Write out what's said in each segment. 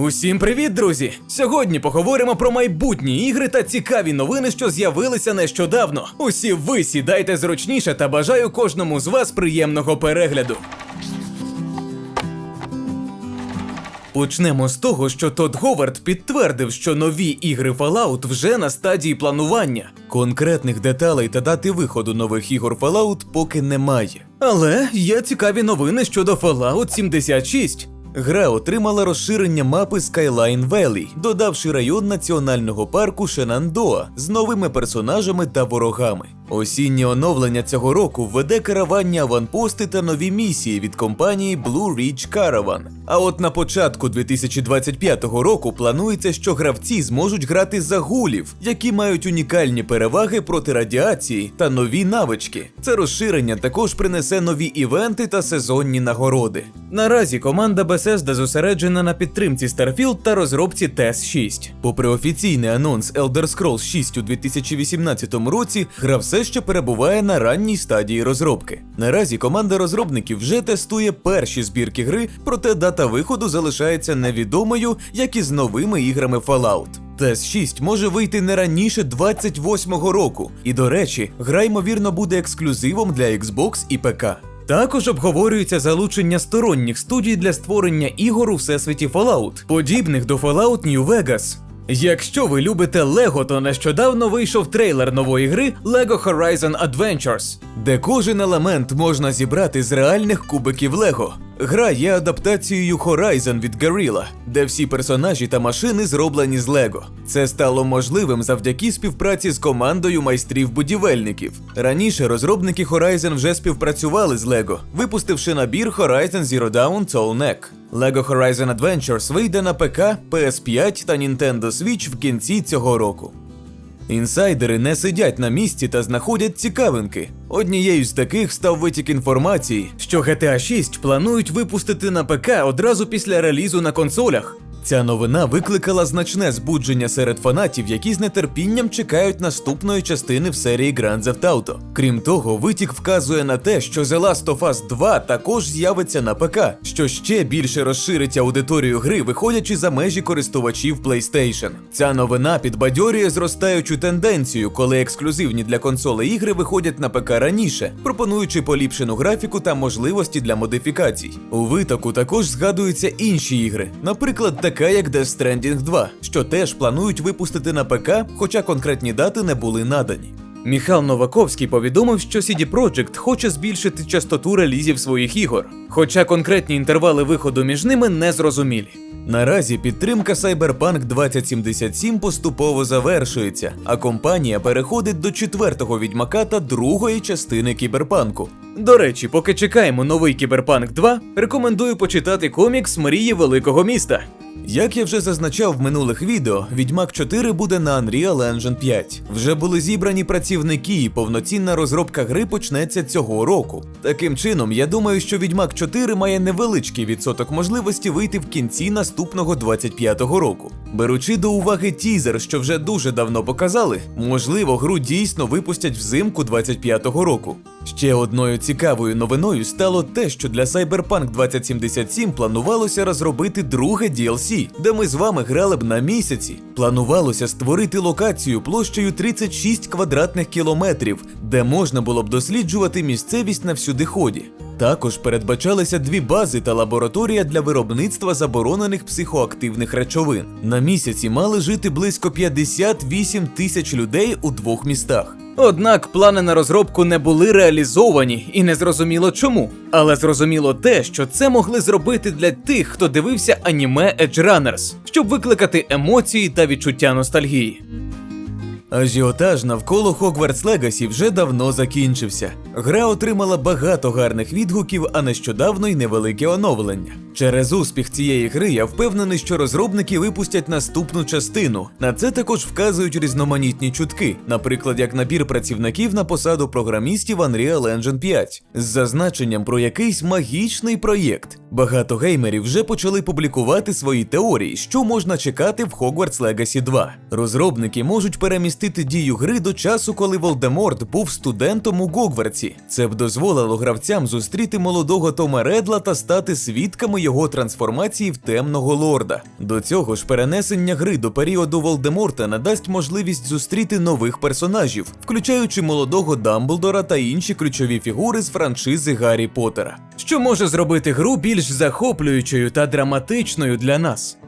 Усім привіт, друзі! Сьогодні поговоримо про майбутні ігри та цікаві новини, що з'явилися нещодавно. Усі ви сідайте зручніше та бажаю кожному з вас приємного перегляду. Почнемо з того, що Тодд Говард підтвердив, що нові ігри Fallout вже на стадії планування. Конкретних деталей та дати виходу нових ігор Fallout поки немає. Але є цікаві новини щодо Fallout 76. Гра отримала розширення мапи Skyline Valley, додавши район національного парку Шенандоа з новими персонажами та ворогами. Осіннє оновлення цього року введе караванні аванпости та нові місії від компанії Blue Ridge Caravan. А от на початку 2025 року планується, що гравці зможуть грати за гулів, які мають унікальні переваги проти радіації та нові навички. Це розширення також принесе нові івенти та сезонні нагороди. Наразі команда Bethesda зосереджена на підтримці Starfield та розробці TES 6. Попри офіційний анонс Elder Scrolls 6 у 2018 році, гра ще перебуває на ранній стадії розробки. Наразі команда розробників вже тестує перші збірки гри, проте дата виходу залишається невідомою, як і з новими іграми Fallout. TES 6 може вийти не раніше 28-го року, і до речі, гра ймовірно буде ексклюзивом для Xbox і ПК. Також обговорюється залучення сторонніх студій для створення ігор у всесвіті Fallout, подібних до Fallout New Vegas. Якщо ви любите Лего, то нещодавно вийшов трейлер нової гри Lego Horizon Adventures, де кожен елемент можна зібрати з реальних кубиків Лего. Гра є адаптацією Horizon від Guerrilla, де всі персонажі та машини зроблені з Лего. Це стало можливим завдяки співпраці з командою майстрів-будівельників. Раніше розробники Horizon вже співпрацювали з Лего, випустивши набір Horizon Zero Dawn Soul Neck. LEGO Horizon Adventures вийде на ПК, PS5 та Nintendo Switch в кінці цього року. Інсайдери не сидять на місці та знаходять цікавинки. Однією з таких став витік інформації, що GTA 6 планують випустити на ПК одразу після релізу на консолях. Ця новина викликала значне збудження серед фанатів, які з нетерпінням чекають наступної частини в серії Grand Theft Auto. Крім того, витік вказує на те, що The Last of Us 2 також з'явиться на ПК, що ще більше розширить аудиторію гри, виходячи за межі користувачів PlayStation. Ця новина підбадьорює зростаючу тенденцію, коли ексклюзивні для консолей ігри виходять на ПК раніше, пропонуючи поліпшену графіку та можливості для модифікацій. У витоку також згадуються інші ігри, наприклад, така як Death Stranding 2, що теж планують випустити на ПК, хоча конкретні дати не були надані. Міхал Новаковський повідомив, що CD Projekt хоче збільшити частоту релізів своїх ігор, хоча конкретні інтервали виходу між ними не зрозумілі. Наразі підтримка Cyberpunk 2077 поступово завершується, а компанія переходить до четвертого відьмака та другої частини кіберпанку. До речі, поки чекаємо новий Кіберпанк 2, рекомендую почитати комікс Мрії Великого міста. Як я вже зазначав в минулих відео, Відьмак 4 буде на Unreal Engine 5. Вже були зібрані працівники, і повноцінна розробка гри почнеться цього року. Таким чином, я думаю, що Відьмак 4 має невеличкий відсоток можливості вийти в кінці наступного 25-го року. Беручи до уваги тізер, що вже дуже давно показали, можливо, гру дійсно випустять взимку 25-го року. Ще одною цікавою новиною стало те, що для Cyberpunk 2077 планувалося розробити друге DLC, де ми з вами грали б на місяці. Планувалося створити локацію площею 36 квадратних кілометрів, де можна було б досліджувати місцевість на всюдиході. Також передбачалися дві бази та лабораторія для виробництва заборонених психоактивних речовин. На місяці мали жити близько 58 тисяч людей у двох містах. Однак плани на розробку не були реалізовані і не зрозуміло чому. Але зрозуміло те, що це могли зробити для тих, хто дивився аніме Edge Runners, щоб викликати емоції та відчуття ностальгії. Ажіотаж навколо Hogwarts Legacy вже давно закінчився. Гра отримала багато гарних відгуків, а нещодавно й невелике оновлення. Через успіх цієї гри я впевнений, що розробники випустять наступну частину. На це також вказують різноманітні чутки, наприклад, як набір працівників на посаду програмістів Unreal Engine 5, з зазначенням про якийсь магічний проєкт. Багато геймерів вже почали публікувати свої теорії, що можна чекати в Hogwarts Legacy 2. Розробники можуть перемістити дію гри до часу, коли Волдеморт був студентом у Гогвартсі. Це б дозволило гравцям зустріти молодого Тома Редла та стати свідками його трансформації в темного лорда. До цього ж перенесення гри до періоду Волдеморта надасть можливість зустріти нових персонажів, включаючи молодого Дамблдора та інші ключові фігури з франшизи Гаррі Поттера. Що може зробити гру більш захоплюючою та драматичною для нас?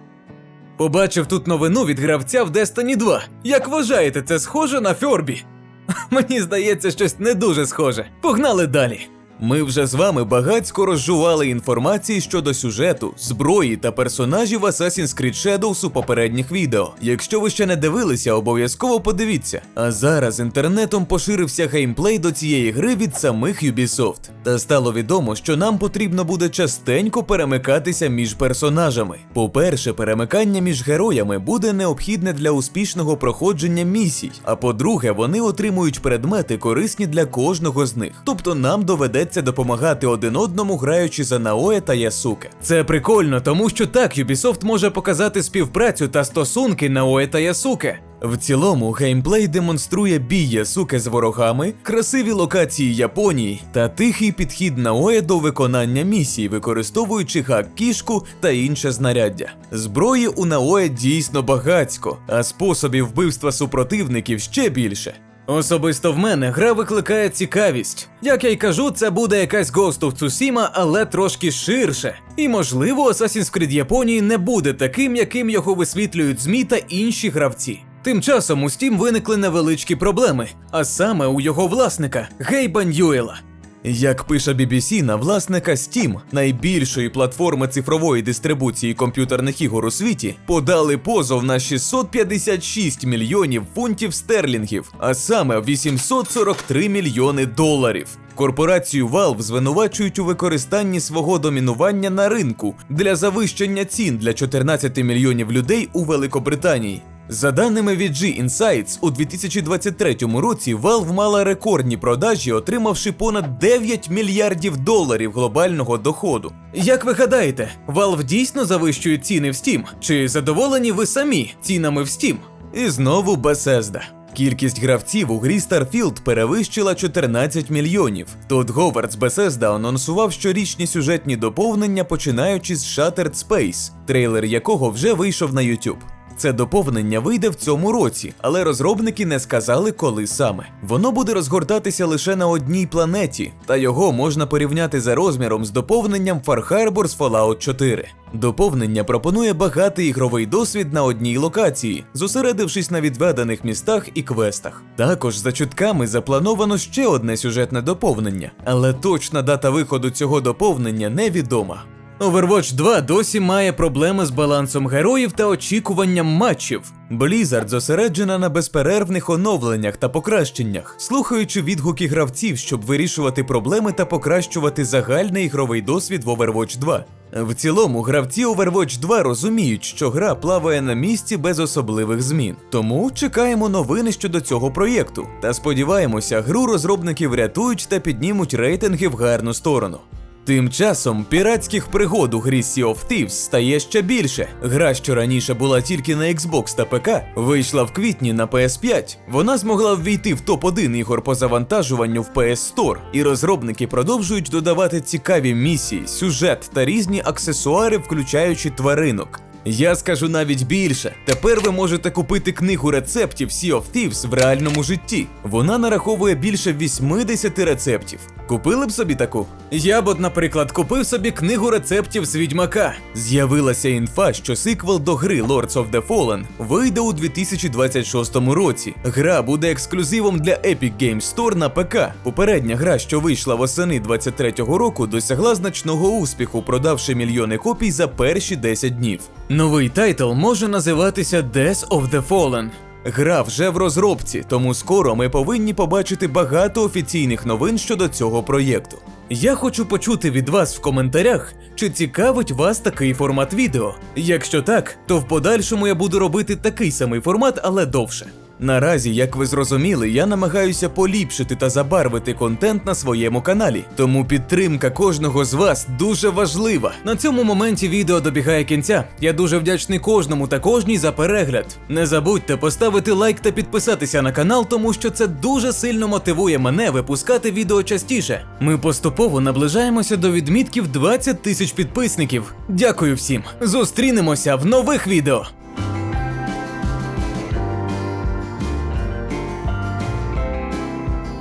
Побачив тут новину від гравця в Destiny 2. Як вважаєте, це схоже на Фьорбі? Мені здається, щось не дуже схоже. Погнали далі. Ми вже з вами багацько розжували інформації щодо сюжету, зброї та персонажів Assassin's Creed Shadows у попередніх відео. Якщо ви ще не дивилися, обов'язково подивіться. А зараз інтернетом поширився геймплей до цієї гри від самих Ubisoft. Та стало відомо, що нам потрібно буде частенько перемикатися між персонажами. По-перше, перемикання між героями буде необхідне для успішного проходження місій. А по-друге, вони отримують предмети корисні для кожного з них. Тобто нам доведеться допомагати один одному, граючи за Наоє та Ясуке. Це прикольно, тому що так Ubisoft може показати співпрацю та стосунки Наоє та Ясуке. В цілому, геймплей демонструє бій Ясуке з ворогами, красиві локації Японії та тихий підхід Наоє до виконання місій, використовуючи хак-кішку та інше знаряддя. Зброї у Наоє дійсно багацько, а способів вбивства супротивників ще більше. Особисто в мене гра викликає цікавість. Як я й кажу, це буде якась Ghost of Tsushima, але трошки ширше. І можливо, Assassin's Creed Японії не буде таким, яким його висвітлюють ЗМІ та інші гравці. Тим часом у Steam виникли невеличкі проблеми, а саме у його власника Гейба Ньюела. Як пише BBC, на власника Steam, найбільшої платформи цифрової дистрибуції комп'ютерних ігор у світі, подали позов на 656 мільйонів фунтів стерлінгів, а саме 843 мільйони доларів. Корпорацію Valve звинувачують у використанні свого домінування на ринку для завищення цін для 14 мільйонів людей у Великобританії. За даними від G Insights, у 2023 році Valve мала рекордні продажі, отримавши понад 9 мільярдів доларів глобального доходу. Як ви гадаєте, Valve дійсно завищує ціни в Steam? Чи задоволені ви самі цінами в Steam? І знову Bethesda. Кількість гравців у грі Starfield перевищила 14 мільйонів. Тодд Говард з Bethesda анонсував щорічні сюжетні доповнення, починаючи з Shattered Space, трейлер якого вже вийшов на YouTube. Це доповнення вийде в цьому році, але розробники не сказали, коли саме. Воно буде розгортатися лише на одній планеті, та його можна порівняти за розміром з доповненням Far Harbor з Fallout 4. Доповнення пропонує багатий ігровий досвід на одній локації, зосередившись на відведаних містах і квестах. Також за чутками заплановано ще одне сюжетне доповнення, але точна дата виходу цього доповнення невідома. Overwatch 2 досі має проблеми з балансом героїв та очікуванням матчів. Blizzard зосереджена на безперервних оновленнях та покращеннях, слухаючи відгуки гравців, щоб вирішувати проблеми та покращувати загальний ігровий досвід в Overwatch 2. В цілому, гравці Overwatch 2 розуміють, що гра плаває на місці без особливих змін. Тому чекаємо новини щодо цього проєкту та сподіваємося, гру розробники врятують та піднімуть рейтинги в гарну сторону. Тим часом піратських пригод у грі Sea of Thieves стає ще більше. Гра, що раніше була тільки на Xbox та ПК, вийшла в квітні на PS5. Вона змогла ввійти в топ-1 ігор по завантажуванню в PS Store, і розробники продовжують додавати цікаві місії, сюжет та різні аксесуари, включаючи тваринок. Я скажу навіть більше. Тепер ви можете купити книгу рецептів Sea of Thieves в реальному житті. Вона нараховує більше 80 рецептів. Купили б собі таку? Я б, от, наприклад, купив собі книгу рецептів з відьмака. З'явилася інфа, що сиквел до гри Lords of the Fallen вийде у 2026 році. Гра буде ексклюзивом для Epic Games Store на ПК. Попередня гра, що вийшла восени 23-го року, досягла значного успіху, продавши мільйони копій за перші 10 днів. Новий тайтл може називатися Death of the Fallen. Гра вже в розробці, тому скоро ми повинні побачити багато офіційних новин щодо цього проєкту. Я хочу почути від вас в коментарях, чи цікавить вас такий формат відео. Якщо так, то в подальшому я буду робити такий самий формат, але довше. Наразі, як ви зрозуміли, я намагаюся поліпшити та забарвити контент на своєму каналі, тому підтримка кожного з вас дуже важлива. На цьому моменті відео добігає кінця. Я дуже вдячний кожному та кожній за перегляд. Не забудьте поставити лайк та підписатися на канал, тому що це дуже сильно мотивує мене випускати відео частіше. Ми поступово наближаємося до відмітків 20 тисяч підписників. Дякую всім. Зустрінемося в нових відео.